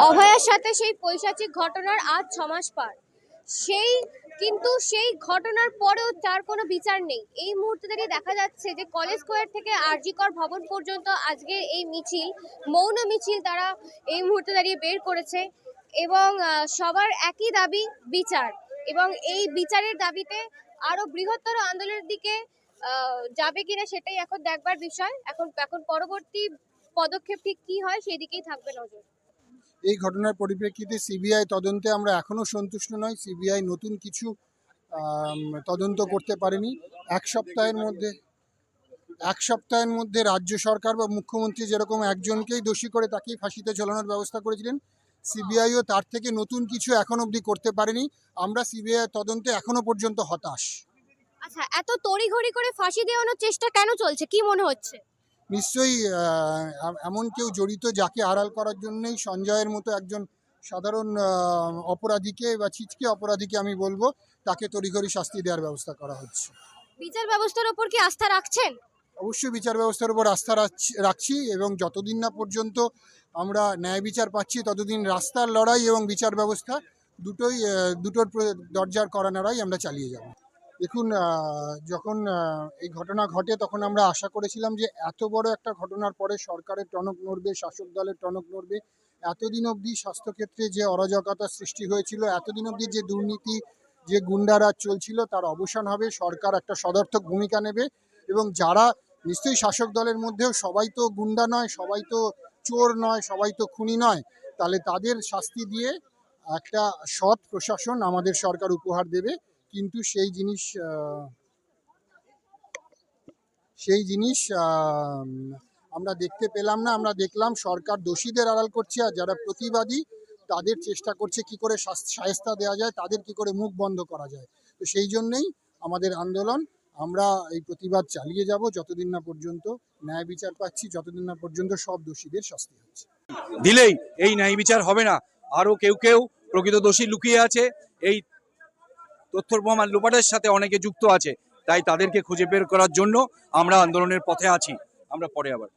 অভয়ার সাথে সেই পৈশাচিক ঘটনার আজ ছমাস পার। সেই কিন্তু সেই ঘটনার পরেও তার কোনো বিচার নেই। এই মুহূর্তে দাঁড়িয়ে দেখা যাচ্ছে যে কলেজ স্কোয়ার থেকে আরজিকর ভবন পর্যন্ত আজকে এই মিছিল, মৌন মিছিল তারা এই মুহূর্তে দাঁড়িয়ে বের করেছে এবং সবার একই দাবি, বিচার। এবং এই বিচারের দাবিতে আরও বৃহত্তর আন্দোলনের দিকে যাবে কিনা সেটাই এখন দেখবার বিষয়। এখন এখন পরবর্তী পদক্ষেপ ঠিক কী হয় সেদিকেই থাকবে নজর। এই ঘটনার পরিপ্রেক্ষিতে সিবিআই তদন্তে আমরা এখনও সন্তুষ্ট নই। সিবিআই নতুন কিছু তদন্ত করতে পারেনি। এক সপ্তাহের মধ্যে, এক সপ্তাহের মধ্যে রাজ্য সরকার বা মুখ্যমন্ত্রী যেরকম একজনকেই দোষী করে তাকেই ফাঁসিতে ঝোলানোর ব্যবস্থা করেছিলেন, সিবিআইও তার থেকে নতুন কিছু এখন অবধি করতে পারেনি। আমরা সিবিআই তদন্তে এখনও পর্যন্ত হতাশ। আচ্ছা এত তড়িঘড়ি করে ফাঁসি দেওয়ানোর চেষ্টা কেন চলছে? কি মনে হচ্ছে? নিশ্চয়ই এমন কেউ জড়িত যাকে আড়াল করার জন্যই সঞ্জয়ের মতো একজন সাধারণ অপরাধীকে বা ছিচকে অপরাধীকে আমি বলব তাকে তড়িঘড়ি শাস্তি দেওয়ার ব্যবস্থা করা হচ্ছে। বিচার ব্যবস্থার ওপর কি আস্থা রাখছেন? অবশ্যই বিচার ব্যবস্থার উপর আস্থা রাখছি- রাখছি এবং যতদিন না পর্যন্ত আমরা ন্যায় বিচার পাচ্ছি ততদিন রাস্তার লড়াই এবং বিচার ব্যবস্থা দুটোই দুটোর দরজার করা লড়াই আমরা চালিয়ে যাব। দেখুন যখন এই ঘটনা ঘটে তখন আমরা আশা করেছিলাম যে এত বড় একটা ঘটনার পরে সরকারের টনক নড়বে, শাসক দলের টনক নড়বে। এতদিন অবধি স্বাস্থ্যক্ষেত্রে যে অরাজকতা সৃষ্টি হয়েছিল, এতদিন অবধি যে দুর্নীতি, যে গুন্ডারাজ চলছিল, তার অবসান হবে। সরকার একটা সদর্থক ভূমিকা নেবে এবং যারা নিশ্চয়ই শাসক দলের মধ্যেও সবাই তো গুন্ডা নয়, সবাই তো চোর নয়, সবাই তো খুনি নয়, তাহলে তাদের শাস্তি দিয়ে একটা সৎ প্রশাসন আমাদের সরকার উপহার দেবে। কিন্তু সেই জিনিস সেই জিনিস আমরা দেখতে পেলাম না। আমরা দেখলাম সরকার দোষীদের আড়াল করছে আর যারা প্রতিবাদী তাদের চেষ্টা করছে কি করে সায়স্তা দেওয়া যায়, তাদের কি করে মুখ বন্ধ করা যায়। তো সেই জন্যেই আমাদের আন্দোলন, আমরা এই প্রতিবাদ চালিয়ে যাব যতদিন না পর্যন্ত ন্যায় বিচার পাচ্ছি, যতদিন না পর্যন্ত সব দোষীদের শাস্তি হচ্ছে। দিলেই এই ন্যায় বিচার হবে না। আরও কেউ কেউ প্রকৃত দোষী লুকিয়ে আছে। এই তথ্য প্রমাণ লোপাটের সাথে অনেকে যুক্ত আছে তাই তাদেরকে খুঁজে বের করার জন্য আমরা আন্দোলনের পথে আছি। আমরা পরে আবার।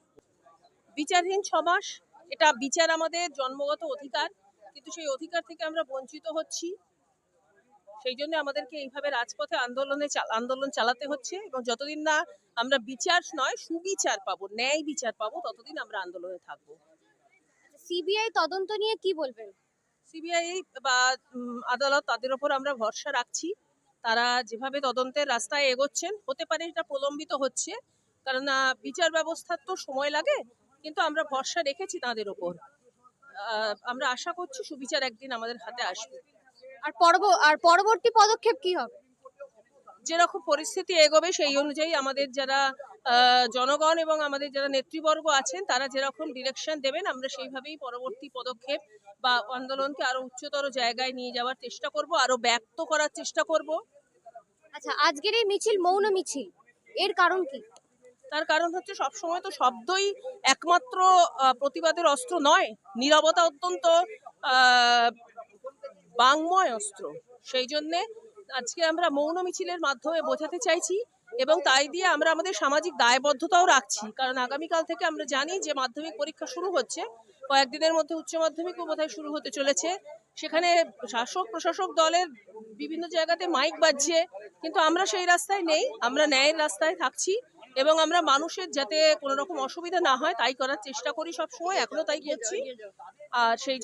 বিচারহীন ছমাস এটা বিচার আমাদের জন্মগত অধিকার কিন্তু সেই অধিকার থেকে আমরা বঞ্চিত হচ্ছি। সেই জন্য আমাদেরকে এইভাবে রাজপথে আন্দোলনে আন্দোলন চালাতে হচ্ছে এবং যতদিন না আমরা বিচার নয় সুবিচার পাবো ন্যায় বিচার পাবো ততদিন আমরা আন্দোলনে থাকব। সিবিআই তদন্ত নিয়ে কি বলবেন? সিবিআই বা আদালত তাদের ওপর আমরা ভরসা রাখছি। তারা যেভাবে তদন্তের রাস্তায় এগোচ্ছেন হতে পারে এটা প্রলম্বিত হচ্ছে কারণ বিচার ব্যবস্থার তো সময় লাগে কিন্তু আমরা ভরসা রেখেছি তাদের ওপর। আমরা আশা করছি সুবিচার একদিন আমাদের হাতে আসবে। আর পরব আর পরবর্তী পদক্ষেপ কি হবে? যেরকম পরিস্থিতি এগোবে সেই অনুযায়ী আমাদের যারা জনগণ এবং আমাদের যারা নেতৃবর্গ আছেন তারা যেরকম ডিরেকশন দেবেন আমরা সেইভাবেই পরবর্তী পদক্ষেপ বা আন্দোলনকে আরও উচ্চতর জায়গায় নিয়ে যাওয়ার চেষ্টা করব আরও ব্যক্ত করার চেষ্টা করব। আচ্ছা আজকের এই মিছিল মৌন মিছিল এর কারণ কি? তার কারণ হচ্ছে সবসময় তো শব্দই একমাত্র প্রতিবাদের অস্ত্র নয় নীরবতা অত্যন্ত বাংময় অস্ত্র। সেই জন্যে আজকে আমরা মৌন মিছিলের মাধ্যমে বোঝাতে চাইছি এবং তাই দিয়ে আমরা আমাদের সামাজিক দায়বদ্ধতাও রাখছি। কারণ আগামীকাল থেকে আমরা জানি যে মাধ্যমিক পরীক্ষা শুরু হচ্ছে। কয়েকদিনের মধ্যে উচ্চ মাধ্যমিকও বোধহয় শুরু হতে চলেছে, সেখানে শাসক প্রশাসক দলের বিভিন্ন জায়গাতে মাইক বাজছে, কিন্তু আমরা সেই রাস্তায় নেই, আমরা ন্যায়ের রাস্তায় থাকছি এবং আমরা মানুষের যাতে কোনো রকম অসুবিধা না হয় তাই করার চেষ্টা করি সব সময় এখনও তাই করছি। আর সেই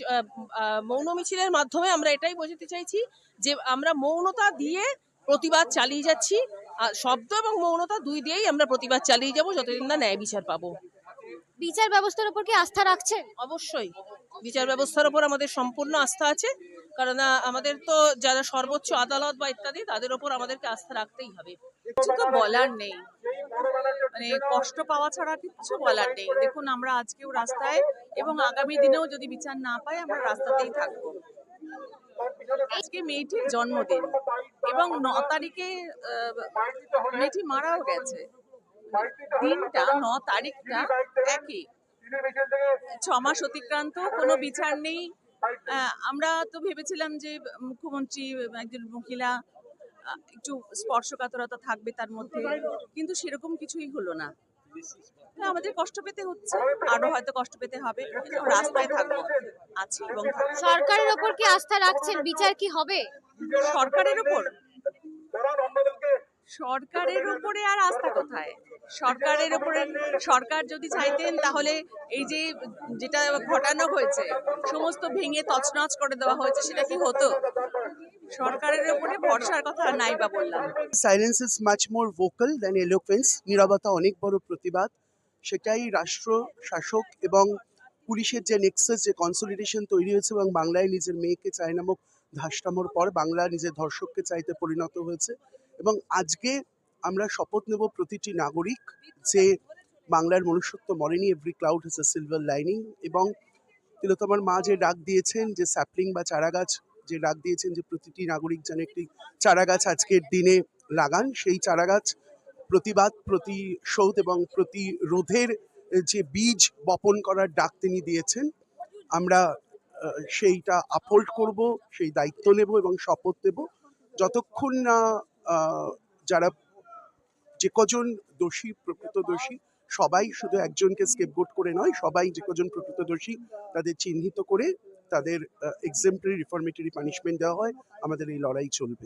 মৌন মিছিলের মাধ্যমে আমরা এটাই বোঝাতে চাইছি যে আমরা মৌনতা দিয়ে প্রতিবাদ চালিয়ে যাচ্ছি শব্দ এবং মৌনতা দুই দিয়েই আমরা প্রতিবাদ চালিয়ে যাব, যতদিন না ন্যায় বিচার পাবো। বিচার ব্যবস্থার উপর কি আস্থা রাখছেন? অবশ্যই। বিচার ব্যবস্থার উপর আমাদের সম্পূর্ণ আস্থা আছে। কারণ আমাদের তো যারা সর্বোচ্চ আদালত বা ইত্যাদি, তাদের উপর আমাদেরকে আস্থা রাখতেই হবে। কিছু তো বলার নেই। মানে কষ্ট পাওয়া ছাড়া কিছু বলার নেই। দেখুন, আমরা আজকেও রাস্তায় এবং আগামী দিনেও যদি বিচার না পাই, আমরা রাস্তাতেই থাকব। আজকে মেয়েটির জন্মদিন এবং ন তারিখে মেয়েটি মারাও গেছে। দিনটা ন তারিখটা একই। ছ মাস অতিক্রান্ত কোনো বিচার নেই। আমরা তো ভেবেছিলাম যে মুখ্যমন্ত্রী একজন মহিলা একটু স্পর্শকাতরতা থাকবে তার মধ্যে কিন্তু সেরকম কিছুই হলো না। আমাদের কষ্ট পেতে হচ্ছে আরও হয়তো কষ্ট পেতে হবে রাস্তায় থাকব আছি এবং সরকারের ওপর কি আস্থা রাখছেন? বিচার কি হবে? সরকারের উপর সরকারের উপরে আর আস্থা কোথায়? সরকারের উপরে সরকার যদি চাইতেন, তাহলে এই যে যেটা ঘটানো হয়েছে, সমস্ত ভেঙে তছনছ করে দেওয়া হয়েছে, সেটা কি হতো? সরকারের ভরসার কথা নাই বা বললাম। Silence is much more vocal than eloquence নীরবতা অনেক বড় প্রতিবাদ। সেটাই রাষ্ট্র, শাসক এবং পুলিশের যে নেক্সাস যে কনসলিডেশন তৈরি হয়েছে এবং বাংলায় নিজের মেয়েকে চায় নামক ধাসটামোর পর বাংলা নিজের ধর্ষককে চাইতে পরিণত হয়েছে। এবং আজকে আমরা শপথ নেব প্রতিটি নাগরিক যে বাংলার মনুষ্যত্ব মরেনি every cloud has a silver lining এবং তিলোত্তমার মা যে ডাক দিয়েছেন, যে স্যাপলিং বা চারাগাছ, যে ডাক দিয়েছেন যে প্রতিটি নাগরিক যেন একটি চারাগাছ আজকের দিনে লাগান, সেই চারাগাছ প্রতিবাদ, প্রতিশোধ এবং প্রতিরোধের যে বীজ বপন করার ডাক তিনি দিয়েছেন, আমরা সেইটা আপহোল্ড করব, সেই দায়িত্ব নেব এবং শপথ নেব যতক্ষণ না যারা যে কজন দোষী, প্রকৃত দোষী, সবাই শুধু একজনকে স্কেপগোট করে নয়, সবাই যে কজন প্রকৃত দোষী তাদের চিহ্নিত করে তাদের এক্সাম্পলারি রিফর্মেটরি পানিশমেন্ট দেওয়া হয়। আমাদের এই লড়াই চলবে।